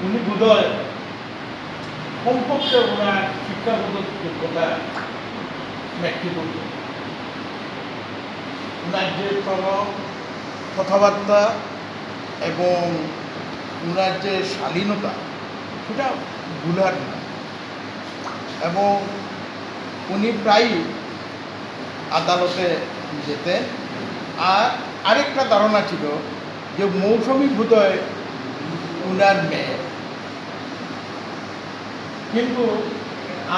উনি বোধহয় কমপক্ষে ওনার শিক্ষাগত যোগ্যতা ব্যক্তি করত। ওনার যে কথাবার্তা এবং ওনার যে শালীনতা, সেটা ভুলার না। এবং উনি প্রায়ই আদালতে যেতেন। আর আরেকটা ধারণা ছিল যে মৌসুমি বোধহয় উনার মেয়ে কিন্তু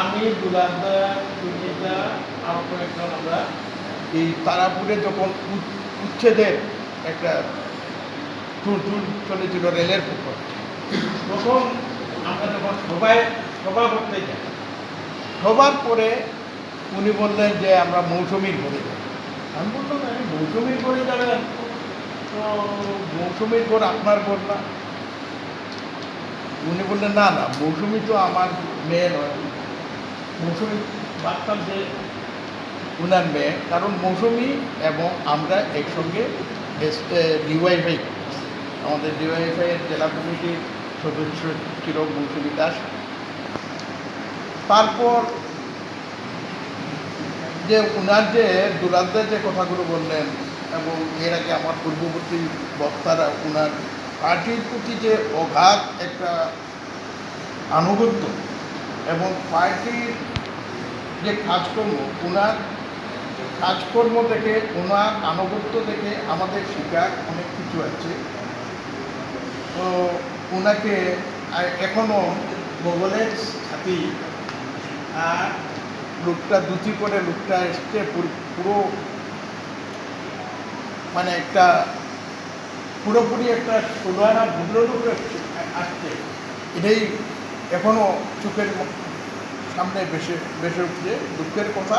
আমি আমরা এই তারাপুরে যখন উচ্ছেদের একটা ট্যুর ট্যুর চলেছিল রেলের পুকুর, তখন আমরা যখন সবাই সভা করতে যাই সবার পরে উনি বললেন যে আমরা মৌসুমির ঘরে যাই আমি বললাম আমি মৌসুমির ঘরে যাবেন? তো মৌসুমির ঘর আপনার ঘর না? উনি বললেন, না না, মৌসুমি তো আমার মেয়ে নয়। মৌসুমি ভাবতাম যে উনার মেয়ে, কারণ মৌসুমি এবং আমরা একসঙ্গে ডিওয়াইফাই আমাদের ডিওয়াইফাইয়ের জেলা কমিটির সদস্য ছিল মৌসুমি দাস। তারপর যে উনার যে দুরান্তের যে কথাগুলো বললেন এবং এর আগে আমার পূর্ববর্তী বক্তারা উনার পার্টির প্রতি যে অগাধ একটা আনুগত্য এবং পার্টির যে কাজকর্ম, ওনার কাজকর্ম থেকে ওনার আনুগত্য থেকে আমাদের শিকার অনেক কিছু আছে। তো ওনাকে এখনও এখনও মোগলের সাথী আর লোকটা দুটি করে লোকটা এসছে পুরো মানে একটা পুরোপুরি একটা ষোলোয়ানা ভদ্রলোক উপরে আসছে। এটাই এখনও চোখের সামনে বেসে বেসে উঠছে, দুঃখের কথা।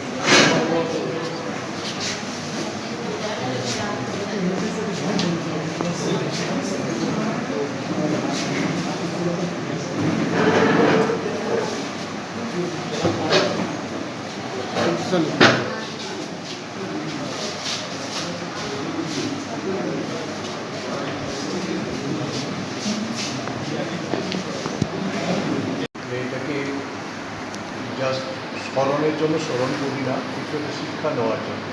স্মরণের জন্য স্মরণ করি না কিছু শিক্ষা নেওয়ার জন্য।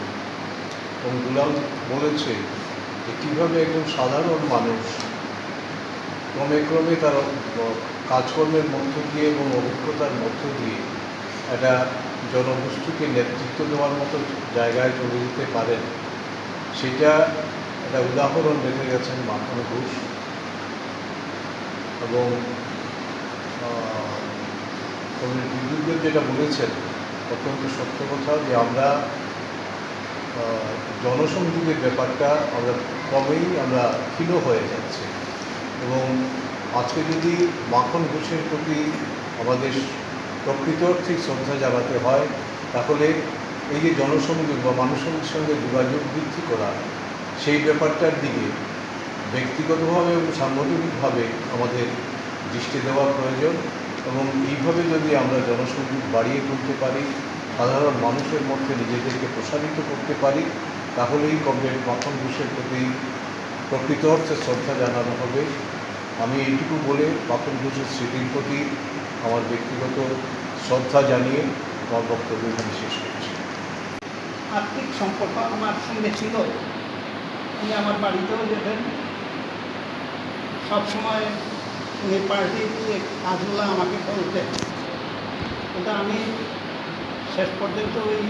এবং দুলাল বলেছে যে, কীভাবে একজন সাধারণ মানুষ ক্রমে ক্রমে তার কাজকর্মের মধ্য দিয়ে এবং অভিজ্ঞতার মধ্য দিয়ে একটা জনগোষ্ঠীকে নেতৃত্ব দেওয়ার মতো জায়গায় চলে যেতে পারেন, সেটা একটা উদাহরণ রেখে গেছেন মাখন ঘোষ। এবং কবি বিদ্যুৎদেব যেটা বলেছেন অত্যন্ত সত্য কথা যে আমরা জনসংযোগের ব্যাপারটা আমরা ক্রমেই আমরা ক্ষীণ হয়ে যাচ্ছে। এবং আজকে যদি মাখন ঘোষের প্রতি আমাদের প্রকৃত অর্থে শ্রদ্ধা জানাতে হয়, তাহলে এই যে জনসংযোগ বা মানুষের সঙ্গে যোগাযোগ বৃদ্ধি করা, সেই ব্যাপারটার দিকে ব্যক্তিগতভাবে এবং সাংগঠনিকভাবে আমাদের দৃষ্টি দেওয়া প্রয়োজন। এবং এইভাবে যদি আমরা জনসংযোগ বাড়িয়ে তুলতে পারি, সাধারণ মানুষের মধ্যে নিজেদেরকে প্রসারিত করতে পারি, তাহলেই কমরেড মাখন ঘোষের প্রতি প্রকৃত অর্থে শ্রদ্ধা জানানো হবে। আমি এইটুকু বলে মাখন ঘোষের স্মৃতির প্রতি আমার ব্যক্তিগত শ্রদ্ধা জানিয়ে আমার বক্তব্য এখানে শেষ করছি। আর্থিক সম্পর্ক আমার সঙ্গে ছিল। উনি আমার বাড়িতেও যেতেন। সবসময় উনি পার্টি কাজগুলো আমাকে বলতেন কিন্তু আমি শেষ পর্যন্ত ওই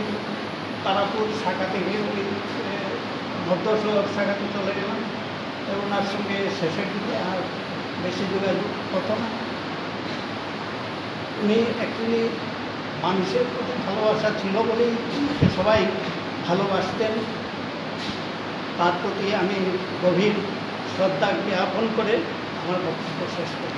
তারাপুর শাখা থেকে ওই শহর শাখাতে চলে গেলাম। এবং ওনার সঙ্গে শেষের দিকে আর বেশি যোগাযোগ হতো না। উনি অ্যাকচুয়ালি মানুষের প্রতি ভালোবাসা ছিল বলেই সবাই ভালোবাসতেন। তার প্রতি আমি গভীর শ্রদ্ধা জ্ঞাপন করি 確かに。